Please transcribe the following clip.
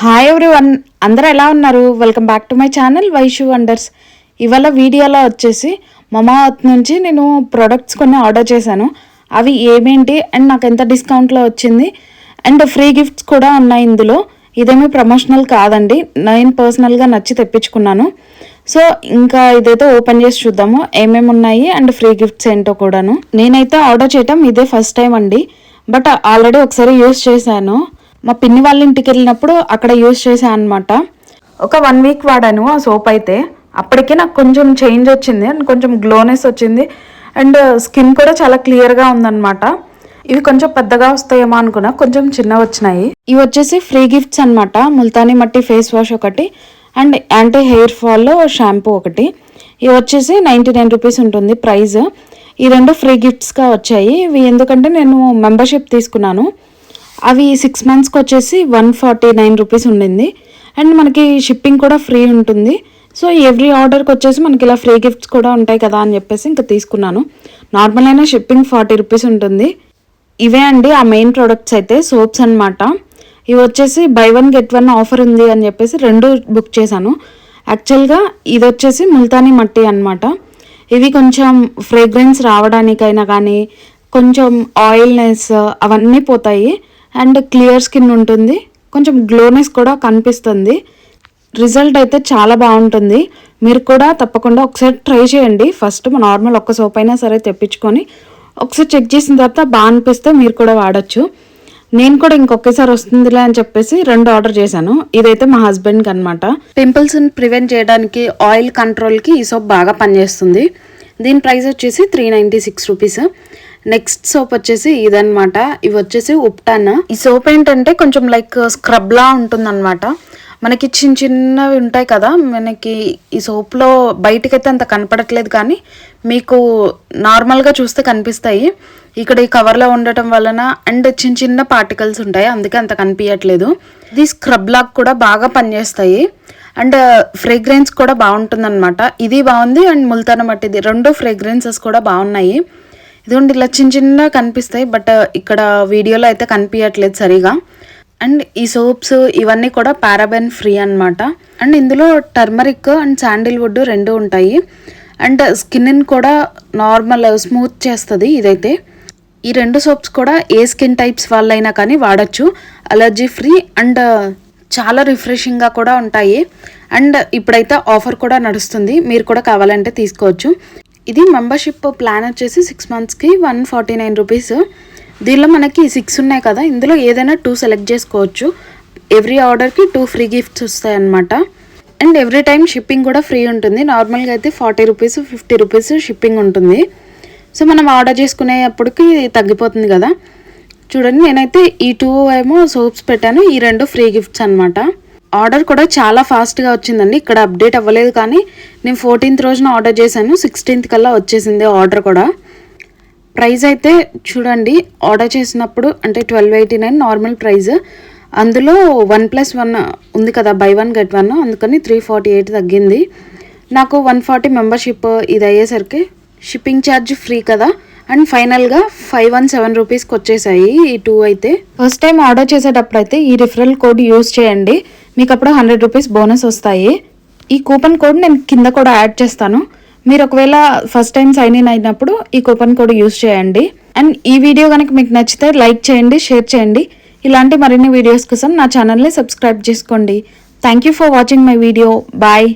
Hi everyone అందరూ ఎలా ఉన్నారు? Welcome back to my channel Vaishu wonders ఇవాళ వీడియోలో వచ్చేసి మమాత్ నుంచి నేను ప్రొడక్ట్స్ కొన్ని ఆర్డర్ చేశాను. అవి ఏమేంటి? అండ్ నాకు ఎంత డిస్కౌంట్లో వచ్చింది? అండ్ ఫ్రీ గిఫ్ట్స్ కూడా ఉన్నాయి ఇందులో. ఇదేమీ ప్రమోషనల్ కాదండి. నేను పర్సనల్గా నచ్చి తెప్పించుకున్నాను. సో ఇంకా ఇదైతే ఓపెన్ చేసి చూద్దాము. ఏమేమి ఉన్నాయి? అండ్ ఫ్రీ గిఫ్ట్స్ ఏంటో కూడాను. నేనైతే ఆర్డర్ చేయటం ఇదే ఫస్ట్ టైం అండి. బట్ ఆల్రెడీ ఒకసారి యూస్ చేశాను. మా పిన్ని వాళ్ళ ఇంటికి వెళ్ళినప్పుడు అక్కడ యూస్ చేశాను అనమాట ఒక వన్ వీక్ వాడాను ఆ సోప్ అయితే. అప్పటికే నాకు కొంచెం చేంజ్ వచ్చింది అండ్ కొంచెం గ్లోనెస్ వచ్చింది. అండ్ స్కిన్ కూడా చాలా క్లియర్గా ఉందన్నమాట. ఇవి కొంచెం పెద్దగా వస్తాయేమో అనుకున్నా కొంచెం చిన్న వచ్చినాయి. ఇవి వచ్చేసి ఫ్రీ గిఫ్ట్స్ అన్నమాట. ముల్తానీ మట్టి ఫేస్ వాష్ ఒకటి and anti hair fall shampoo ఒకటి. ఇవి వచ్చేసి నైంటీ నైన్ రూపీస్ ఉంటుంది ప్రైస్. ఈ రెండు ఫ్రీ గిఫ్ట్స్గా వచ్చాయి. ఇవి ఎందుకంటే నేను మెంబర్షిప్ తీసుకున్నాను. అవి సిక్స్ మంత్స్కి వచ్చేసి వన్ ఫార్టీ నైన్ రూపీస్ ఉండింది. అండ్ మనకి షిప్పింగ్ కూడా ఫ్రీ ఉంటుంది. సో ఎవ్రీ ఆర్డర్కి వచ్చేసి మనకి ఇలా ఫ్రీ గిఫ్ట్స్ కూడా ఉంటాయి కదా అని చెప్పేసి ఇంకా తీసుకున్నాను. నార్మల్ అయినా షిప్పింగ్ ఫార్టీ రూపీస్ ఉంటుంది. ఇవే అండి ఆ మెయిన్ ప్రోడక్ట్స్ అయితే సోప్స్ అన్నమాట. ఇవి వచ్చేసి buy one get one offer ఉంది అని చెప్పేసి రెండు బుక్ చేశాను. యాక్చువల్గా ఇది వచ్చేసి ముల్తానీ మట్టి అనమాట ఇవి కొంచెం ఫ్రేగ్రెన్స్ రావడానికైనా కానీ కొంచెం ఆయిల్నెస్ అవన్నీ పోతాయి. అండ్ క్లియర్ స్కిన్ ఉంటుంది. కొంచెం గ్లోనెస్ కూడా కనిపిస్తుంది. రిజల్ట్ అయితే చాలా బాగుంటుంది. మీరు కూడా తప్పకుండా ఒకసారి ట్రై చేయండి. ఫస్ట్ నార్మల్ ఒక్క సోప్ అయినా సరే తెప్పించుకొని ఒకసారి చెక్ చేసిన తర్వాత బాగా అనిపిస్తే మీరు కూడా వాడచ్చు. నేను కూడా ఇంకొకేసారి వస్తుందిలే అని చెప్పేసి రెండు ఆర్డర్ చేశాను. ఇదైతే మా హస్బెండ్కి అనమాట పింపుల్స్ని ప్రివెంట్ చేయడానికి ఆయిల్ కంట్రోల్కి ఈ సోప్ బాగా పనిచేస్తుంది. దీని ప్రైస్ వచ్చేసి three ninety six rupees. Next soap వచ్చేసి ఇదనమాట ఇవి వచ్చేసి ఉప్టాన్? ఈ సోప్ ఏంటంటే కొంచెం లైక్ స్క్రబ్లా ఉంటుందన్నమాట. మనకి చిన్న చిన్నవి ఉంటాయి కదా మనకి ఈ సోప్లో బయటకైతే అంత కనపడట్లేదు కానీ మీకు నార్మల్గా చూస్తే కనిపిస్తాయి. ఇక్కడ ఈ కవర్లో ఉండటం వలన అండ్ చిన్న చిన్న పార్టికల్స్ ఉంటాయి అందుకే అంత కనిపించట్లేదు ఇది స్క్రబ్ లాగా కూడా బాగా పనిచేస్తాయి. అండ్ ఫ్రేగ్రెన్స్ కూడా బాగుంటుందన్నమాట. ఇది బాగుంది అండ్ ముల్తాన మట్టిది. రెండు ఫ్రేగ్రెన్సెస్ కూడా బాగున్నాయి. ఇదిగోండి ఇలా చిన్న చిన్న కనిపిస్తాయి బట్ uh, ఇక్కడ వీడియోలో అయితే కనిపించట్లేదు సరిగా. అండ్ ఈ సోప్స్ ఇవన్నీ కూడా పారాబెన్ ఫ్రీ అన్నమాట. అండ్ ఇందులో టర్మరిక్ అండ్ శాండిల్వుడ్ రెండు ఉంటాయి. అండ్ స్కిన్ కూడా నార్మల్ uh, స్మూత్ చేస్తుంది ఇదైతే. ఈ రెండు సోప్స్ కూడా ఏ స్కిన్ టైప్స్ వాళ్ళైనా కానీ వాడచ్చు. అలర్జీ ఫ్రీ అండ్ uh, చాలా రిఫ్రెషింగ్గా కూడా ఉంటాయి. అండ్ ఇప్పుడైతే ఆఫర్ కూడా నడుస్తుంది. మీరు కూడా కావాలంటే తీసుకోవచ్చు. ఇది మెంబర్షిప్ ప్లాన్ వచ్చేసి సిక్స్ మంత్స్కి వన్ ఫార్టీ నైన్ రూపీస్ దీనిలో మనకి సిక్స్ ఉన్నాయి కదా ఇందులో ఏదైనా టూ సెలెక్ట్ చేసుకోవచ్చు. ఎవ్రీ ఆర్డర్కి టూ ఫ్రీ గిఫ్ట్స్ వస్తాయన్నమాట. అండ్ ఎవ్రీ టైం షిప్పింగ్ కూడా ఫ్రీ ఉంటుంది. నార్మల్గా అయితే forty rupees fifty rupees shipping ఉంటుంది. సో మనం ఆర్డర్ చేసుకునేప్పటికి తగ్గిపోతుంది కదా. చూడండి నేనైతే ఈ టూ ఏమో సోప్స్ పెట్టాను. ఈ రెండు ఫ్రీ గిఫ్ట్స్ అనమాట ఆర్డర్ కూడా చాలా ఫాస్ట్గా వచ్చిందండి. ఇక్కడ అప్డేట్ అవ్వలేదు కానీ నేను ఫోర్టీన్త్ రోజున ఆర్డర్ చేశాను. సిక్స్టీన్త్ కల్లా వచ్చేసింది ఆర్డర్ కూడా. ప్రైస్ అయితే చూడండి ఆర్డర్ చేసినప్పుడు అంటే twelve eighty nine normal price. అందులో వన్ ప్లస్ వన్ ఉంది కదా బై వన్ గెట్ వన్. అందుకని త్రీ ఫార్టీ ఎయిట్ తగ్గింది. నాకు వన్ ఫార్టీ మెంబర్షిప్ ఇది అయ్యేసరికి షిప్పింగ్ ఛార్జ్ ఫ్రీ కదా. అండ్ ఫైనల్గా ఫైవ్ వన్ సెవెన్ రూపీస్కి వచ్చేసాయి ఈ టూ అయితే. ఫస్ట్ టైం ఆర్డర్ చేసేటప్పుడు అయితే ఈ రిఫరల్ కోడ్ యూస్ చేయండి. మీకు అప్పుడు హండ్రెడ్ రూపీస్ బోనస్ వస్తాయి. ఈ కూపన్ కోడ్ నేను కింద కూడా యాడ్ చేస్తాను. మీరు ఒకవేళ ఫస్ట్ టైం సైన్ ఇన్ అయినప్పుడు ఈ కూపన్ కోడ్ యూస్ చేయండి. అండ్ ఈ వీడియో కనుక మీకు నచ్చితే లైక్ చేయండి షేర్ చేయండి. ఇలాంటి మరిన్ని వీడియోస్ కోసం నా ఛానల్ని సబ్స్క్రైబ్ చేసుకోండి. Thank you for watching my video bye